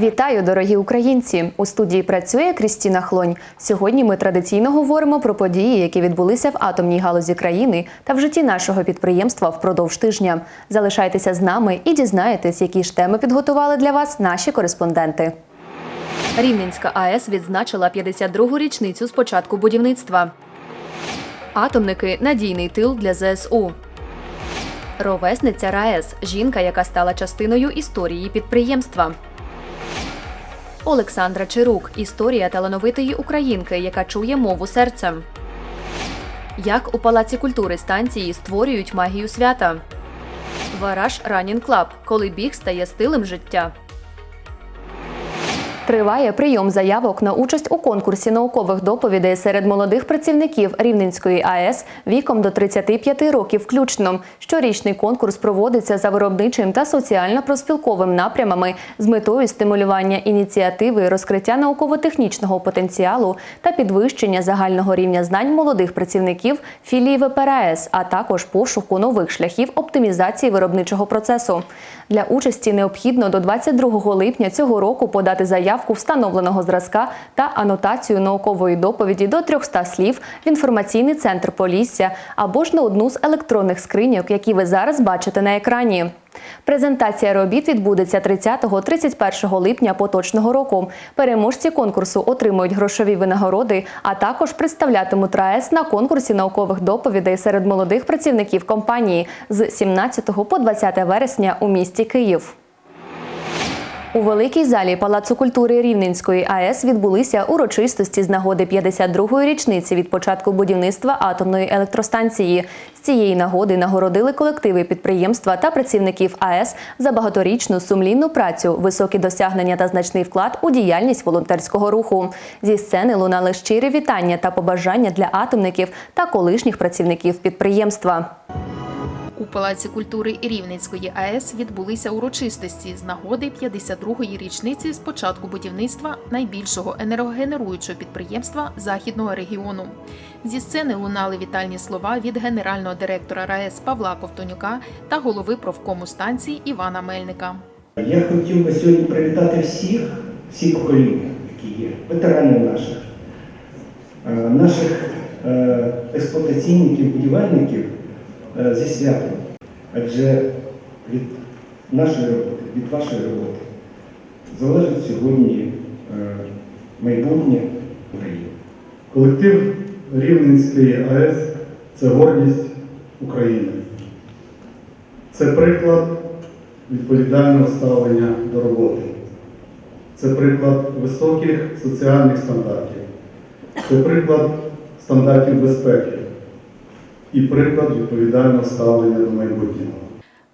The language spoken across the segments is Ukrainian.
Вітаю, дорогі українці! У студії працює Крістіна Хлонь. Сьогодні ми традиційно говоримо про події, які відбулися в атомній галузі країни та в житті нашого підприємства впродовж тижня. Залишайтеся з нами і дізнаєтесь, які ж теми підготували для вас наші кореспонденти. Рівненська АЕС відзначила 52-гу річницю з початку будівництва. Атомники надійний тил для ЗСУ. Ровесниця РаЕС жінка, яка стала частиною історії підприємства. Олександра Чирук історія талановитої українки, яка чує мову серцем. Як у Палаці культури станції створюють магію свята. Вараж Ранін Клаб, коли біг стає стилем життя. Триває прийом заявок на участь у конкурсі наукових доповідей серед молодих працівників Рівненської АЕС віком до 35 років включно. Щорічний конкурс проводиться за виробничим та соціально-проспілковим напрямами з метою стимулювання ініціативи, розкриття науково-технічного потенціалу та підвищення загального рівня знань молодих працівників філії ВПРАЕС, а також пошуку нових шляхів оптимізації виробничого процесу. Для участі необхідно до 22 липня цього року подати заявку встановленого зразка та анотацію наукової доповіді до 300 слів в інформаційний центр Полісся або ж на одну з електронних скриньок, які ви зараз бачите на екрані. Презентація робіт відбудеться 30-31 липня поточного року. Переможці конкурсу отримують грошові винагороди, а також представлятимуть РаЕС на конкурсі наукових доповідей серед молодих працівників компанії з 17 по 20 вересня у місті Київ. У великій залі Палацу культури Рівненської АЕС відбулися урочистості з нагоди 52-ї річниці від початку будівництва атомної електростанції. З цієї нагоди нагородили колективи підприємства та працівників АЕС за багаторічну сумлінну працю, високі досягнення та значний вклад у діяльність волонтерського руху. Зі сцени лунали щирі вітання та побажання для атомників та колишніх працівників підприємства. У Палаці культури Рівненської АЕС відбулися урочистості з нагоди 52-ї річниці з початку будівництва найбільшого енергогенеруючого підприємства західного регіону. Зі сцени лунали вітальні слова від генерального директора РаЕС Павла Ковтонюка та голови профкому станції Івана Мельника. Я хотів би сьогодні привітати всіх, всі покоління, які є, ветеранів наших, е, наших е, експлуатаційників, будівельників зі святом. Адже від нашої роботи, від вашої роботи залежить сьогодні е, майбутнє України. Колектив Рівненської АЕС це гордість України. Це приклад відповідального ставлення до роботи. Це приклад високих соціальних стандартів. Це приклад стандартів безпеки і приклад відповідального ставлення до майбутнього.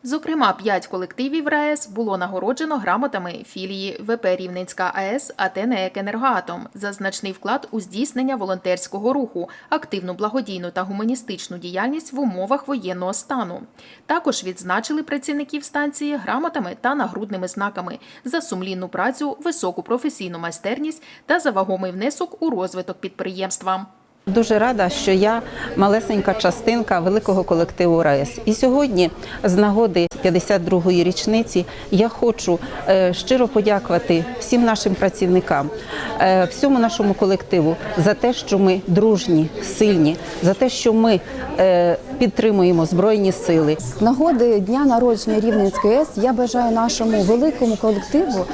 Зокрема, п'ять колективів РаЕС було нагороджено грамотами філії ВП Рівненська АЕС АТ «НЕК Енергоатом за значний вклад у здійснення волонтерського руху, активну благодійну та гуманістичну діяльність в умовах воєнного стану. Також відзначили працівників станції грамотами та нагрудними знаками за сумлінну працю, високу професійну майстерність та за вагомий внесок у розвиток підприємства. Дуже рада, що я малесенька частинка великого колективу РаЕС. І сьогодні, з нагоди 52-ї річниці, я хочу е, щиро подякувати всім нашим працівникам, е, всьому нашому колективу за те, що ми дружні, сильні, за те, що ми е, підтримуємо збройні сили. З нагоди дня народження Рівненської АЕС я бажаю нашому великому колективу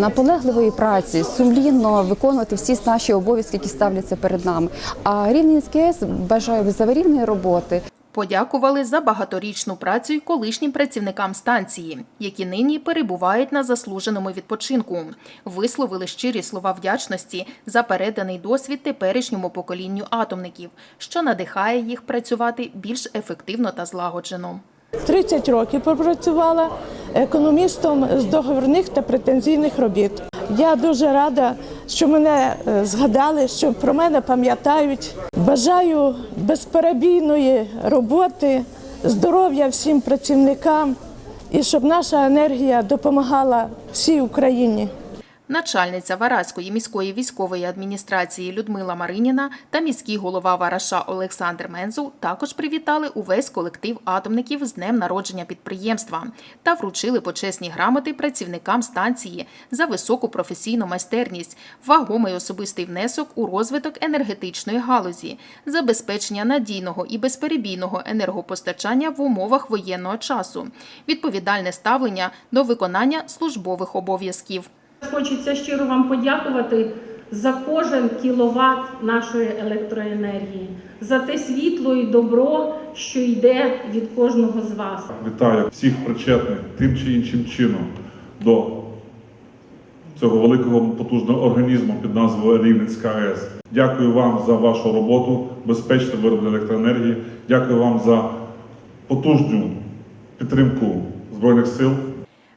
наполегливої праці, сумлінно виконувати всі наші обов'язки, які ставляться перед нами. А Рівненській АЕС бажаю заварівної роботи. Подякували за багаторічну працю й колишнім працівникам станції, які нині перебувають на заслуженому відпочинку. Висловили щирі слова вдячності за переданий досвід теперішньому поколінню атомників, що надихає їх працювати більш ефективно та злагоджено. 30 років пропрацювала економістом з договірних та претензійних робіт. Я дуже рада, що мене е, згадали, що про мене пам'ятають. Бажаю безперебійної роботи, здоров'я всім працівникам і щоб наша енергія допомагала всій Україні. Начальниця Вараської міської військової адміністрації Людмила Мариніна та міський голова Вараша Олександр Мензул також привітали увесь колектив атомників з днем народження підприємства та вручили почесні грамоти працівникам станції за високу професійну майстерність, вагомий особистий внесок у розвиток енергетичної галузі, забезпечення надійного і безперебійного енергопостачання в умовах воєнного часу, відповідальне ставлення до виконання службових обов'язків. Хочеться щиро вам подякувати за кожен кіловат нашої електроенергії, за те світло і добро, що йде від кожного з вас. Вітаю всіх причетних тим чи іншим чином до цього великого потужного організму під назвою Рівненська АЕС. Дякую вам за вашу роботу, безпечне вироблення електроенергії. Дякую вам за потужну підтримку Збройних сил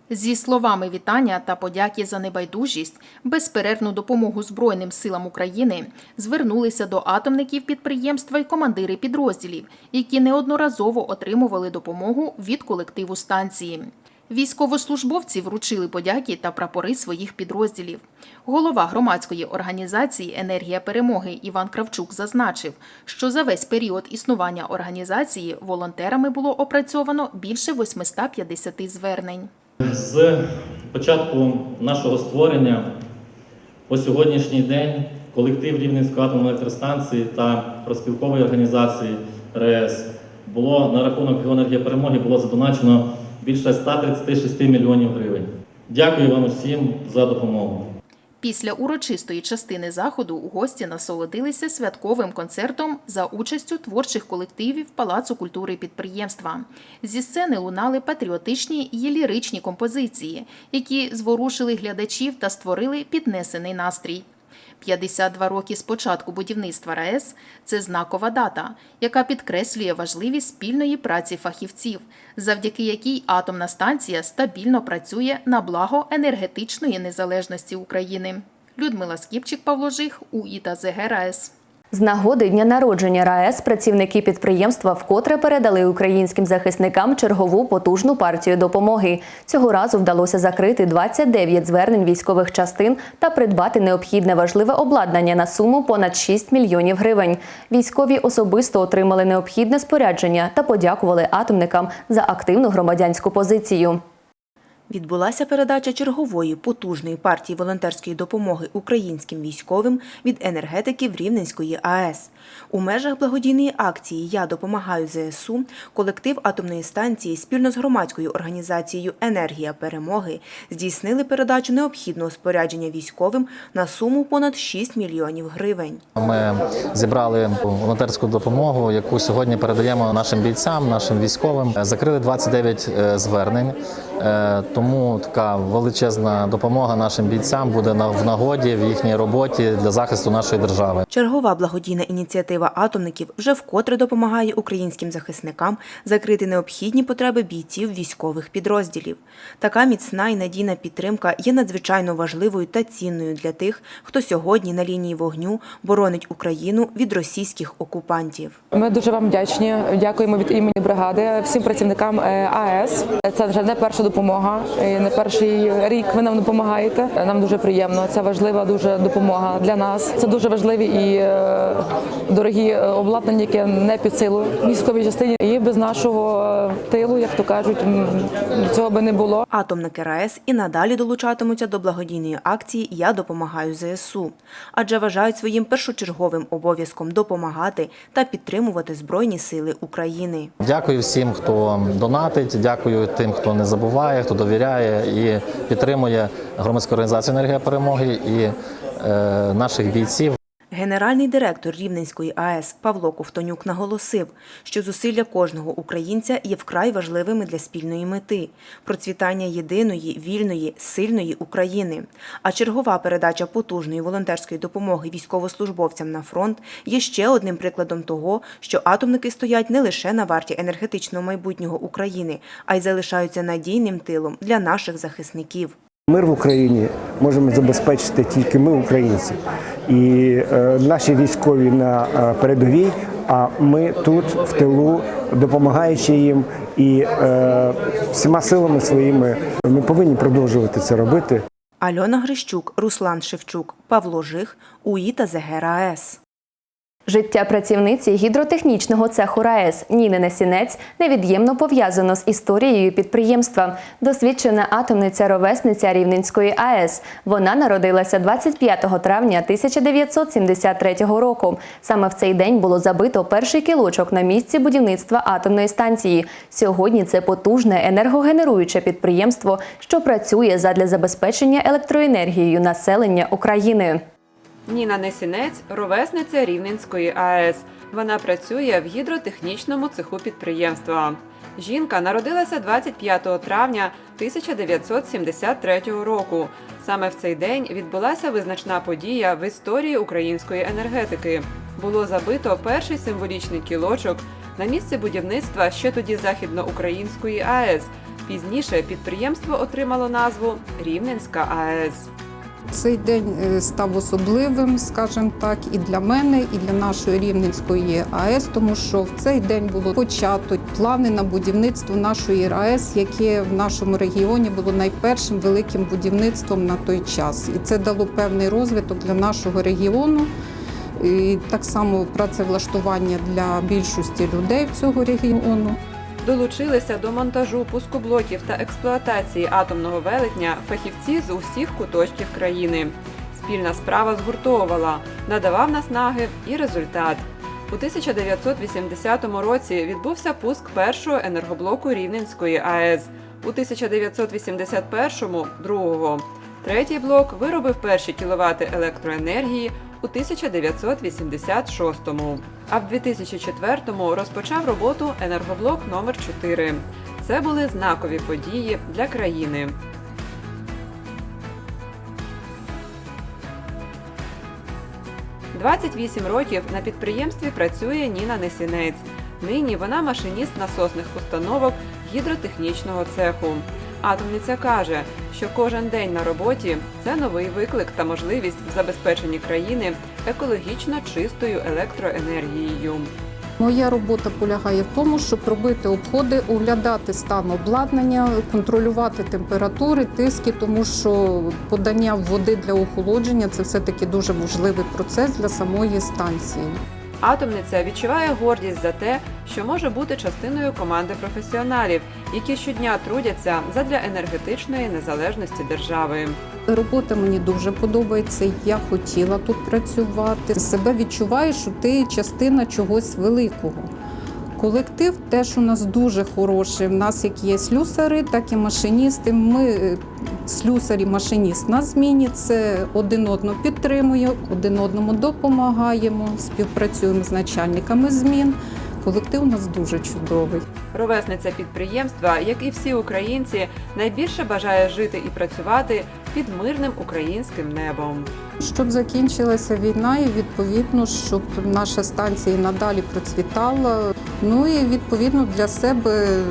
Зі словами вітання та подяки за небайдужість, безперервну допомогу Збройним силам України звернулися до атомників підприємства і командири підрозділів, які неодноразово отримували допомогу від колективу станції. Військовослужбовці вручили подяки та прапори своїх підрозділів. Голова громадської організації Енергія перемоги Іван Кравчук зазначив, що за весь період існування організації волонтерами було опрацьовано більше 850 звернень. З початку нашого створення по сьогоднішній день колектив Рівненської атомної електростанції та проспілкової організації РЕС було на рахунок його перемоги було задоначено більше 136 мільйонів гривень. Дякую вам усім за допомогу. Після урочистої частини заходу гості насолодилися святковим концертом за участю творчих колективів Палацу культури підприємства. Зі сцени лунали патріотичні і ліричні композиції, які зворушили глядачів та створили піднесений настрій. 52 роки з початку будівництва РаЕС – це знакова дата, яка підкреслює важливість спільної праці фахівців, завдяки якій атомна станція стабільно працює на благо енергетичної незалежності України. Людмила Скіпчик, Павло Жих, УІ та ЗГ РаЕС. З нагоди дня народження РаЕС працівники підприємства вкотре передали українським захисникам чергову потужну партію допомоги. Цього разу вдалося закрити 29 звернень військових частин та придбати необхідне важливе обладнання на суму понад 6 мільйонів гривень. Військові особисто отримали необхідне спорядження та подякували атомникам за активну громадянську позицію. Відбулася передача чергової потужної партії волонтерської допомоги українським військовим від енергетиків Рівненської АЕС. У межах благодійної акції Я допомагаю ЗСУ колектив атомної станції спільно з громадською організацією Енергія перемоги здійснили передачу необхідного спорядження військовим на суму понад 6 мільйонів гривень. Ми зібрали волонтерську допомогу, яку сьогодні передаємо нашим бійцям, нашим військовим. Закрили 29 е, звернень, Е, тому така величезна допомога нашим бійцям буде на- в нагоді в їхній роботі для захисту нашої держави. Чергова благодійна ініціатива атомників вже вкотре допомагає українським захисникам закрити необхідні потреби бійців військових підрозділів. Така міцна і надійна підтримка є надзвичайно важливою та цінною для тих, хто сьогодні на лінії вогню боронить Україну від російських окупантів. Ми дуже вам вдячні. Дякуємо від імені бригади всім працівникам е, АЕС. Це вже не перша допомога, не перший рік ви нам допомагаєте. Нам дуже приємно. Це важлива дуже допомога для нас. Це дуже важливі і е, дорогі е, обладнання, яке не під силу військовій частині. І без нашого е, тилу, як то кажуть, цього би не було. Атомники РаЕС і надалі долучатимуться до благодійної акції Я допомагаю ЗСУ, адже вважають своїм першочерговим обов'язком допомагати та підтримувати Збройні Сили України. Дякую всім, хто донатить. Дякую тим, хто не забуває, хто довіряє і підтримує громадську організацію Енергія перемоги і е, наших бійців. Генеральний директор Рівненської АЕС Павло Ковтонюк наголосив, що зусилля кожного українця є вкрай важливими для спільної мети процвітання єдиної, вільної, сильної України. А чергова передача потужної волонтерської допомоги військовослужбовцям на фронт є ще одним прикладом того, що атомники стоять не лише на варті енергетичного майбутнього України, а й залишаються надійним тилом для наших захисників. Мир в Україні можемо забезпечити тільки ми, українці, і е, наші військові на е, передовій. А ми тут в тилу, допомагаючи їм, і е, всіма силами своїми ми повинні продовжувати це робити. Альона Грищук, Руслан Шевчук, Павло Жих, УІ та ЗГР АЕС. Життя працівниці гідротехнічного цеху РаЕС Ніни Несінець невід'ємно пов'язано з історією підприємства. Досвідчена атомниця ровесниця Рівненської АЕС. Вона народилася 25 травня 1973 року. Саме в цей день було забито перший кілочок на місці будівництва атомної станції. Сьогодні це потужне енергогенеруюче підприємство, що працює задля забезпечення електроенергією населення України. Ніна Несінець ровесниця Рівненської АЕС. Вона працює в гідротехнічному цеху підприємства. Жінка народилася 25 травня 1973 року. Саме в цей день відбулася визначна подія в історії української енергетики. Було забито перший символічний кілочок на місці будівництва ще тоді західноукраїнської АЕС. Пізніше підприємство отримало назву Рівненська АЕС. Цей день е, став особливим, скажімо так, і для мене, і для нашої Рівненської АЕС, тому що в цей день було почато плани на будівництво нашої АЕС, яке в нашому регіоні було найпершим великим будівництвом на той час. І це дало певний розвиток для нашого регіону. І так само працевлаштування для більшості людей цього регіону. Долучилися до монтажу пускоблоків та експлуатації атомного велетня фахівці з усіх куточків країни. Спільна справа згуртовувала, надавав наснаги і результат. У 1980 році відбувся пуск першого енергоблоку Рівненської АЕС. У 1981-му – другого. Третій блок виробив перші кіловати електроенергії у 1986-му. А в 2004-му розпочав роботу енергоблок номер 4 Це були знакові події для країни. «28 років на підприємстві працює Ніна Несінець. Нині вона машиніст насосних установок гідротехнічного цеху. Атомниця каже, що кожен день на роботі це новий виклик та можливість в забезпеченні країни екологічно чистою електроенергією. Моя робота полягає в тому, щоб робити обходи, оглядати стан обладнання, контролювати температури, тиски, тому що подання води для охолодження це все-таки дуже важливий процес для самої станції. Атомниця відчуває гордість за те, що може бути частиною команди професіоналів, які щодня трудяться задля енергетичної незалежності держави. Робота мені дуже подобається. Я хотіла тут працювати. Себе відчуваєш, що ти частина чогось великого. Колектив теж у нас дуже хороший. У нас як є слюсари, так і машиністи. Ми е, слюсарі, машиніст на зміні. Це один одного підтримує, один одному допомагаємо, співпрацюємо з начальниками змін. Колектив у нас дуже чудовий. Ровесниця підприємства, як і всі українці, найбільше бажає жити і працювати під мирним українським небом. Щоб закінчилася війна, і відповідно, щоб наша станція і надалі процвітала. Ну і відповідно для себе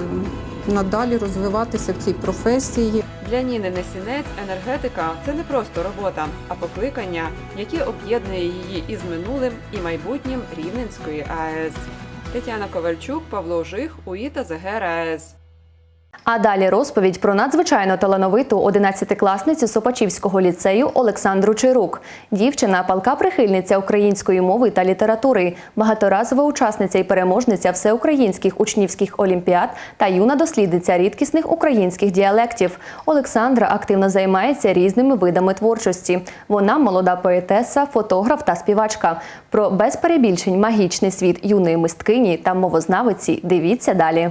надалі розвиватися в цій професії. Для Ніни Несінець енергетика це не просто робота, а покликання, яке об'єднує її із минулим і майбутнім Рівненської АЕС. Тетяна Ковальчук, Павло Жих, УІ та ЗГР АЕС. А далі розповідь про надзвичайно талановиту 11-класницю Сопачівського ліцею Олександру Чирук. Дівчина палка прихильниця української мови та літератури, багаторазова учасниця і переможниця всеукраїнських учнівських олімпіад та юна дослідниця рідкісних українських діалектів. Олександра активно займається різними видами творчості. Вона молода поетеса, фотограф та співачка. Про без перебільшень магічний світ юної мисткині та мовознавиці дивіться далі.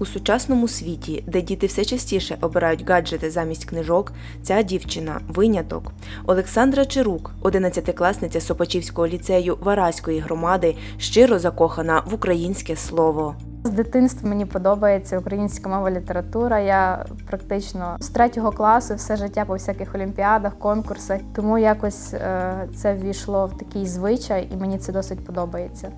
У сучасному світі, де діти все частіше обирають гаджети замість книжок, ця дівчина виняток. Олександра Чирук, 11-класниця Сопачівського ліцею Вараської громади, щиро закохана в українське слово. З дитинства мені подобається українська мова література. Я практично з третього класу все життя по всяких олімпіадах, конкурсах. Тому якось е, це ввійшло в такий звичай, і мені це досить подобається.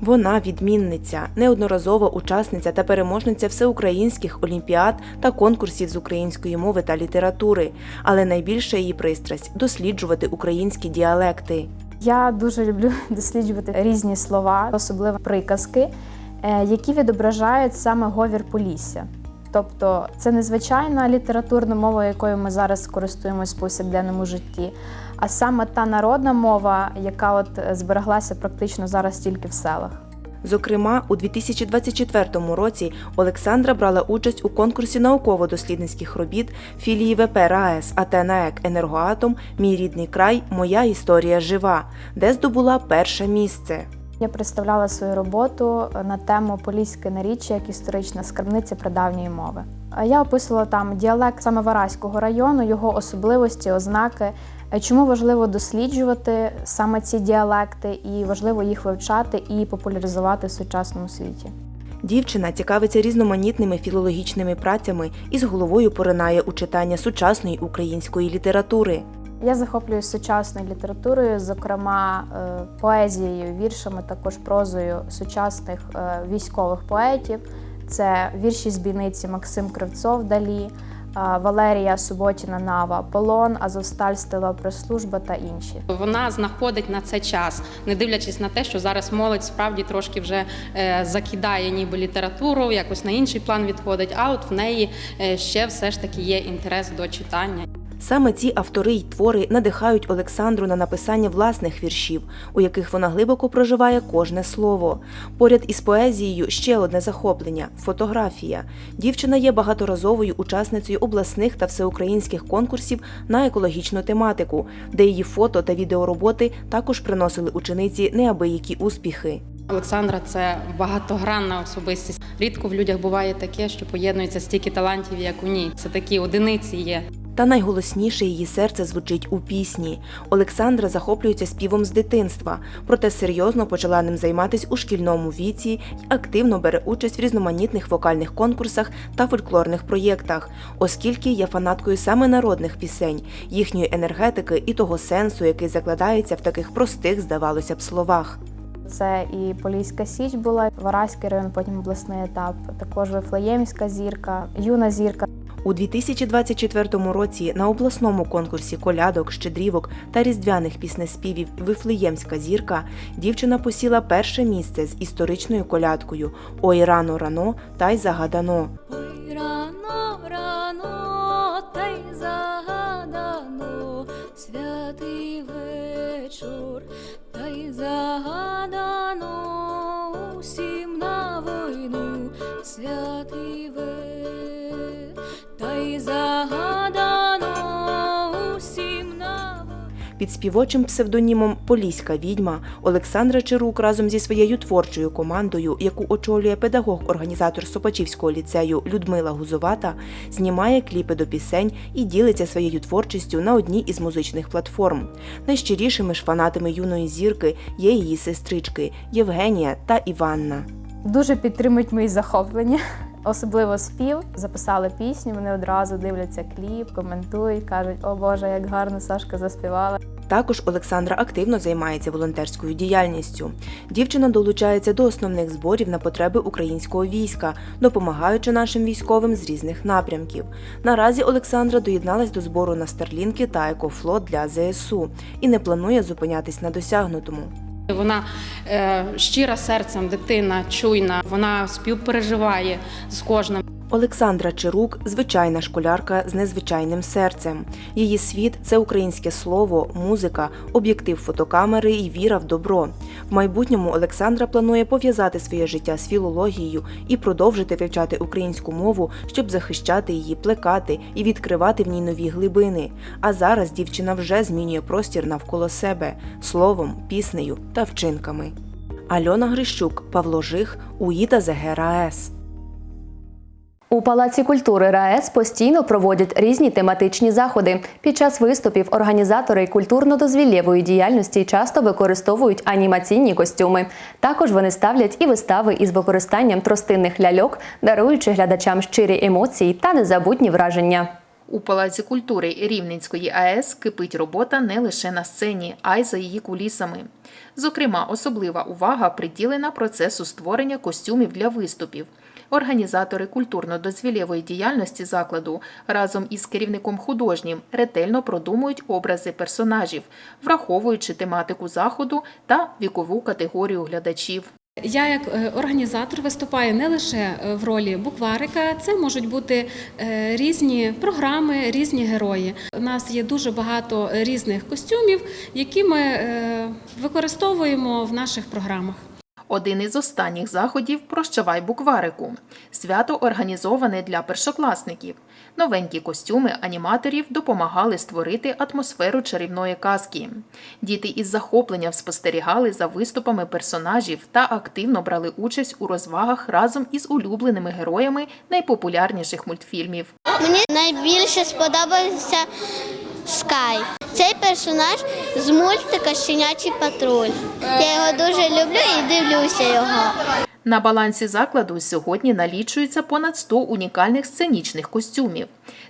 Вона відмінниця, неодноразова учасниця та переможниця всеукраїнських олімпіад та конкурсів з української мови та літератури, але найбільша її пристрасть досліджувати українські діалекти. Я дуже люблю досліджувати різні слова, особливо приказки, е, які відображають саме говір Полісся. Тобто це не звичайна літературна мова, якою ми зараз користуємось в повсякденному житті, а саме та народна мова, яка от збереглася практично зараз тільки в селах. Зокрема, у 2024 році Олександра брала участь у конкурсі науково-дослідницьких робіт філії ВП РаЕС АТНЕК Енергоатом Мій рідний край Моя історія жива, де здобула перше місце. Я представляла свою роботу на тему Поліське наріччя як історична скарбниця прадавньої мови. А Я описувала там діалект саме Вараського району, його особливості, ознаки, е, чому важливо досліджувати саме ці діалекти, і важливо їх вивчати і популяризувати в сучасному світі. Дівчина цікавиться різноманітними філологічними працями і з головою поринає у читання сучасної української літератури. Я захоплююсь сучасною літературою, зокрема е, поезією, віршами, також прозою сучасних е, військових поетів. Це вірші з бійниці Максим Кривцов Далі, е, Валерія Суботіна Нава, Полон, Азовсталь, Стила Прес-служба та інші. Вона знаходить на це час, не дивлячись на те, що зараз молодь справді трошки вже закидає ніби літературу, якось на інший план відходить. А от в неї ще все ж таки є інтерес до читання. Саме ці автори й твори надихають Олександру на написання власних віршів, у яких вона глибоко проживає кожне слово. Поряд із поезією ще одне захоплення фотографія. Дівчина є багаторазовою учасницею обласних та всеукраїнських конкурсів на екологічну тематику, де її фото та відеороботи також приносили учениці неабиякі успіхи. Олександра це багатогранна особистість. Рідко в людях буває таке, що поєднується стільки талантів, як у ній. Це такі одиниці є. Та найголосніше її серце звучить у пісні. Олександра захоплюється співом з дитинства, проте серйозно почала ним займатися у шкільному віці й активно бере участь в різноманітних вокальних конкурсах та фольклорних проєктах, оскільки є фанаткою саме народних пісень, їхньої енергетики і того сенсу, який закладається в таких простих, здавалося б, словах. Це і Поліська Січ була, Вараський район, потім обласний етап, також Вифлеємська зірка, юна зірка. У 2024 році на обласному конкурсі колядок, щедрівок та різдвяних піснеспівів Вифлеємська зірка дівчина посіла перше місце з історичною колядкою Ой рано рано та й загадано. Ой, рано, рано, та й загадано, Під співочим псевдонімом Поліська відьма Олександра Чирук разом зі своєю творчою командою, яку очолює педагог-організатор Сопачівського ліцею Людмила Гузовата, знімає кліпи до пісень і ділиться своєю творчістю на одній із музичних платформ. Найщирішими ж фанатами юної зірки є її сестрички Євгенія та Іванна. Дуже підтримують мої захоплення, особливо спів. Записали пісню, вони одразу дивляться кліп, коментують, кажуть, о Боже, як гарно Сашка заспівала. Також Олександра активно займається волонтерською діяльністю. Дівчина долучається до основних зборів на потреби українського війська, допомагаючи нашим військовим з різних напрямків. Наразі Олександра доєдналась до збору на Старлінки та Екофлот для ЗСУ і не планує зупинятись на досягнутому. Вона е, щира серцем, дитина, чуйна. Вона співпереживає з кожним. Олександра Чирук звичайна школярка з незвичайним серцем. Її світ це українське слово, музика, об'єктив фотокамери і віра в добро. В майбутньому Олександра планує пов'язати своє життя з філологією і продовжити вивчати українську мову, щоб захищати її, плекати і відкривати в ній нові глибини. А зараз дівчина вже змінює простір навколо себе словом, піснею та вчинками. Альона Грищук, Павло Жих, УІТА ЗГРАЕС. У Палаці культури РаЕС постійно проводять різні тематичні заходи. Під час виступів організатори культурно-дозвіллєвої діяльності часто використовують анімаційні костюми. Також вони ставлять і вистави із використанням тростинних ляльок, даруючи глядачам щирі емоції та незабутні враження. У Палаці культури Рівненської АЕС кипить робота не лише на сцені, а й за її кулісами. Зокрема, особлива увага приділена процесу створення костюмів для виступів. Організатори культурно-дозвілєвої діяльності закладу разом із керівником художнім ретельно продумують образи персонажів, враховуючи тематику заходу та вікову категорію глядачів. Я як е, організатор виступаю не лише е, в ролі букварика, це можуть бути е, різні програми, різні герої. У нас є дуже багато різних костюмів, які ми використовуємо в наших програмах. Один із останніх заходів Прощавай букварику. Свято організоване для першокласників. Новенькі костюми аніматорів допомагали створити атмосферу чарівної казки. Діти із захопленням спостерігали за виступами персонажів та активно брали участь у розвагах разом із улюбленими героями найпопулярніших мультфільмів. Мені найбільше сподобався Скай. Цей персонаж з мультика Щенячий патруль. Я його дуже люблю і дивлюся його. На балансі закладу сьогодні налічується понад 100 унікальних сценічних костюмів.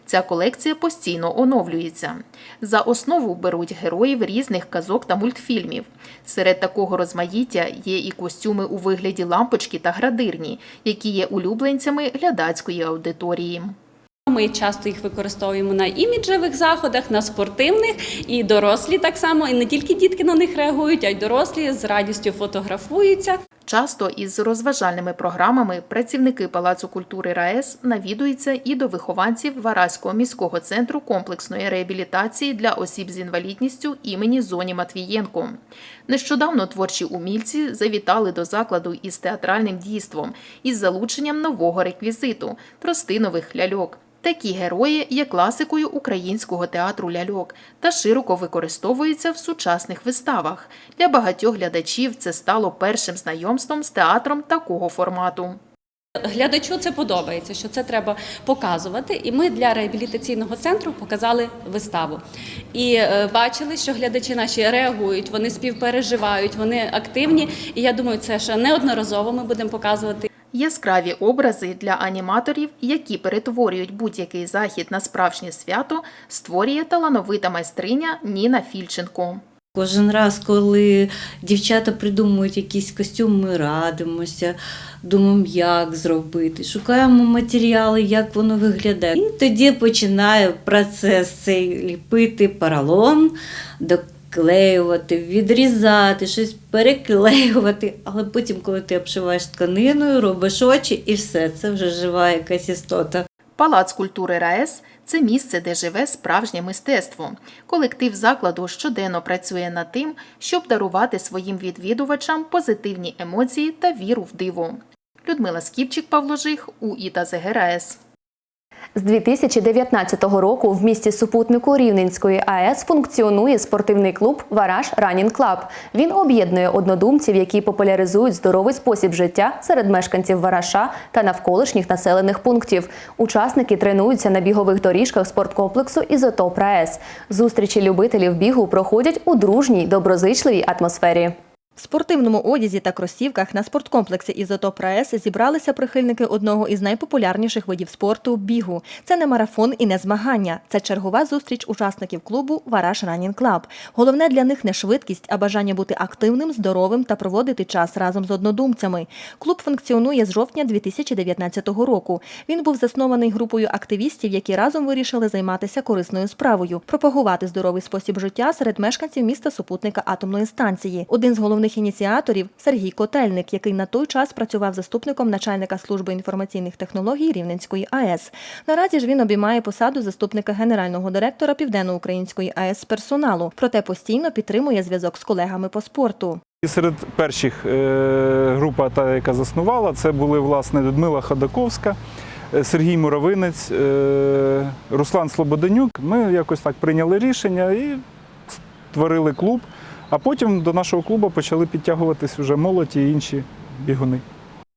Ця колекція постійно оновлюється. За основу беруть героїв різних казок та мультфільмів. Серед такого розмаїття є і костюми у вигляді лампочки та градирні, які є улюбленцями глядацької аудиторії. Ми часто їх використовуємо на іміджевих заходах, на спортивних і дорослі так само. І не тільки дітки на них реагують, а й дорослі з радістю фотографуються. Часто із розважальними програмами працівники Палацу культури РаЕС навідуються і до вихованців Вараського міського центру комплексної реабілітації для осіб з інвалідністю імені Зоні Матвієнко. Нещодавно творчі умільці завітали до закладу із театральним дійством із залученням нового реквізиту тростинових ляльок. Такі герої є класикою українського театру ляльок та широко використовуються в сучасних виставах. Для багатьох глядачів це стало першим знайомством з театром такого формату. Глядачу це подобається, що це треба показувати. І ми для реабілітаційного центру показали виставу. І е, бачили, що глядачі наші реагують, вони співпереживають, вони активні. І я думаю, це ще неодноразово ми будемо показувати. Яскраві образи для аніматорів, які перетворюють будь-який захід на справжнє свято, створює талановита майстриня Ніна Фільченко. Кожен раз, коли дівчата придумують якийсь костюм, ми радимося, думаємо, як зробити, шукаємо матеріали, як воно виглядає. І тоді починає процес цей ліпити поролон, доклеювати, відрізати, щось переклеювати. Але потім, коли ти обшиваєш тканиною, робиш очі і все, це вже жива якась істота. Палац культури РаЕС це місце, де живе справжнє мистецтво. Колектив закладу щоденно працює над тим, щоб дарувати своїм відвідувачам позитивні емоції та віру в диво. Людмила Скіпчик, Павло Жих, УІТА ЗГРАЕС. З 2019 року в місті супутнику Рівненської АЕС функціонує спортивний клуб Вараж Ранін Клаб. Він об'єднує однодумців, які популяризують здоровий спосіб життя серед мешканців Вараша та навколишніх населених пунктів. Учасники тренуються на бігових доріжках спорткомплексу Ізотоп РаЕС. Зустрічі любителів бігу проходять у дружній, доброзичливій атмосфері. В спортивному одязі та кросівках на спорткомплексі Ізотоп РаЕС зібралися прихильники одного із найпопулярніших видів спорту бігу. Це не марафон і не змагання. Це чергова зустріч учасників клубу Вараш Ранін Клаб. Головне для них не швидкість, а бажання бути активним, здоровим та проводити час разом з однодумцями. Клуб функціонує з жовтня 2019 року. Він був заснований групою активістів, які разом вирішили займатися корисною справою, пропагувати здоровий спосіб життя серед мешканців міста супутника атомної станції. Один з головних ініціаторів Сергій Котельник, який на той час працював заступником начальника служби інформаційних технологій Рівненської АЕС. Наразі ж він обіймає посаду заступника генерального директора Південноукраїнської АЕС персоналу, проте постійно підтримує зв'язок з колегами по спорту. Серед перших е, група, та яка заснувала, це були власне Людмила Ходаковська, е, Сергій Муравинець, е, Руслан Слободенюк. Ми якось так прийняли рішення і створили клуб. А потім до нашого клубу почали підтягуватись уже молодь і інші бігуни.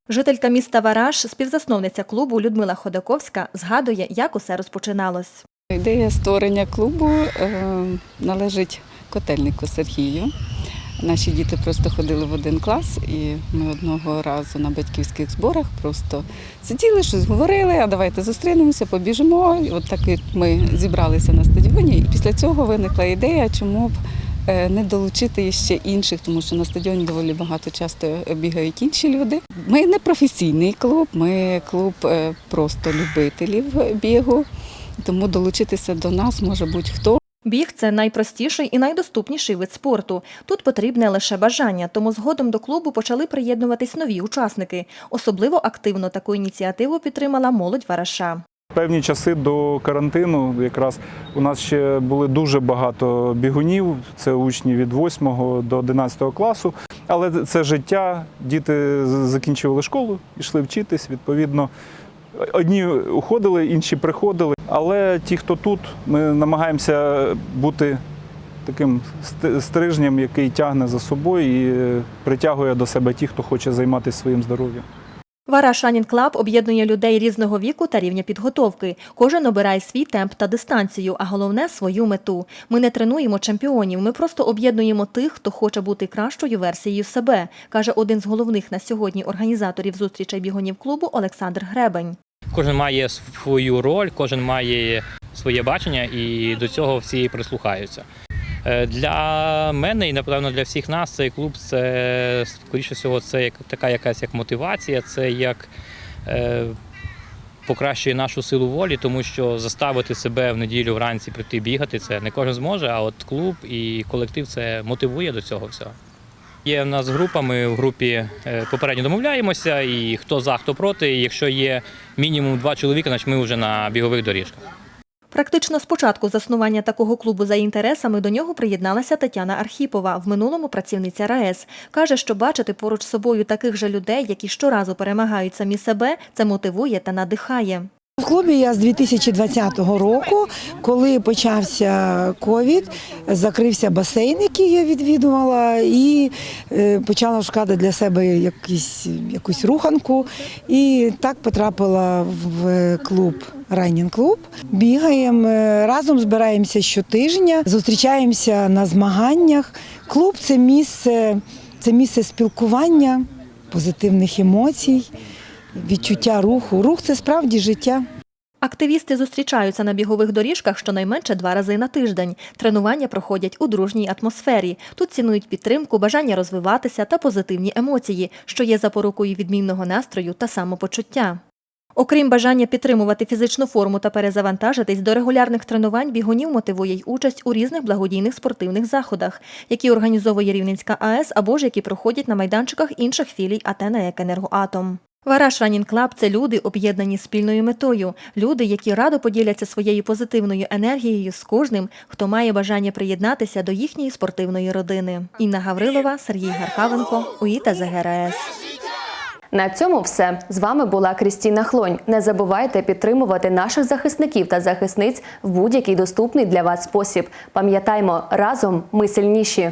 Жителька міста Вараж, співзасновниця клубу Людмила Ходаковська, згадує, як усе розпочиналось. Ідея створення клубу е, належить котельнику Сергію. Наші діти просто ходили в один клас, і ми одного разу на батьківських зборах просто сиділи, щось говорили, а давайте зустрінемося, побіжимо. І от так ми зібралися на стадіоні. І після цього виникла ідея, чому б не долучити ще інших, тому що на стадіоні доволі багато часто бігають інші люди. Ми не професійний клуб, ми клуб е, просто любителів бігу, тому долучитися до нас може будь-хто. Біг це найпростіший і найдоступніший вид спорту. Тут потрібне лише бажання, тому згодом до клубу почали приєднуватись нові учасники. Особливо активно таку ініціативу підтримала молодь Вараша. Певні часи до карантину якраз у нас ще були дуже багато бігунів. Це учні від 8 до 11 класу. Але це життя. Діти закінчували школу, йшли вчитись. Відповідно, одні уходили, інші приходили. Але ті, хто тут, ми намагаємося бути таким стрижнем, який тягне за собою і е, притягує до себе ті, хто хоче займатися своїм здоров'ям. Вараш Ранінг Клаб об'єднує людей різного віку та рівня підготовки. Кожен обирає свій темп та дистанцію, а головне свою мету. Ми не тренуємо чемпіонів, ми просто об'єднуємо тих, хто хоче бути кращою версією себе, каже один з головних на сьогодні організаторів зустрічей бігунів клубу Олександр Гребень. Кожен має свою роль, кожен має своє бачення, і до цього всі прислухаються. Е, Для мене і напевно для всіх нас цей клуб це скоріше всього, це як така якась як мотивація, це як е, покращує нашу силу волі, тому що заставити себе в неділю вранці прийти бігати це не кожен зможе, а от клуб і колектив це мотивує до цього всього. Є в нас група, ми в групі е, попередньо домовляємося, і хто за, хто проти. І якщо є мінімум два чоловіка, значить ми вже на бігових доріжках. Практично з початку заснування такого клубу за інтересами до нього приєдналася Тетяна Архіпова, в минулому працівниця РаЕС. Каже, що бачити поруч з собою таких же людей, які щоразу перемагають самі себе, це мотивує та надихає. В клубі я з 2020 року, коли почався ковід, закрився басейн, який я відвідувала, і е, почала шукати для себе якісь, якусь руханку. І так потрапила в клуб. Раннін клуб бігаємо разом, збираємося щотижня, зустрічаємося на змаганнях. Клуб це місце, це місце спілкування, позитивних емоцій, відчуття руху. Рух це справді життя. Активісти зустрічаються на бігових доріжках щонайменше два рази на тиждень. Тренування проходять у дружній атмосфері. Тут цінують підтримку, бажання розвиватися та позитивні емоції, що є запорукою відмінного настрою та самопочуття. Окрім бажання підтримувати фізичну форму та перезавантажитись, до регулярних тренувань бігунів мотивує й участь у різних благодійних спортивних заходах, які організовує Рівненська АЕС або ж які проходять на майданчиках інших філій АТ «НАЕК Енергоатом». Вараш Ранін Клаб це люди, об'єднані спільною метою. Люди, які радо поділяться своєю позитивною енергією з кожним, хто має бажання приєднатися до їхньої спортивної родини. Інна Гаврилова, Сергій Гаркавенко, УІТА ЗГРС. На цьому все з вами була Крістіна Хлонь. Не забувайте підтримувати наших захисників та захисниць в будь-який доступний для вас спосіб. Пам'ятаймо, разом ми сильніші.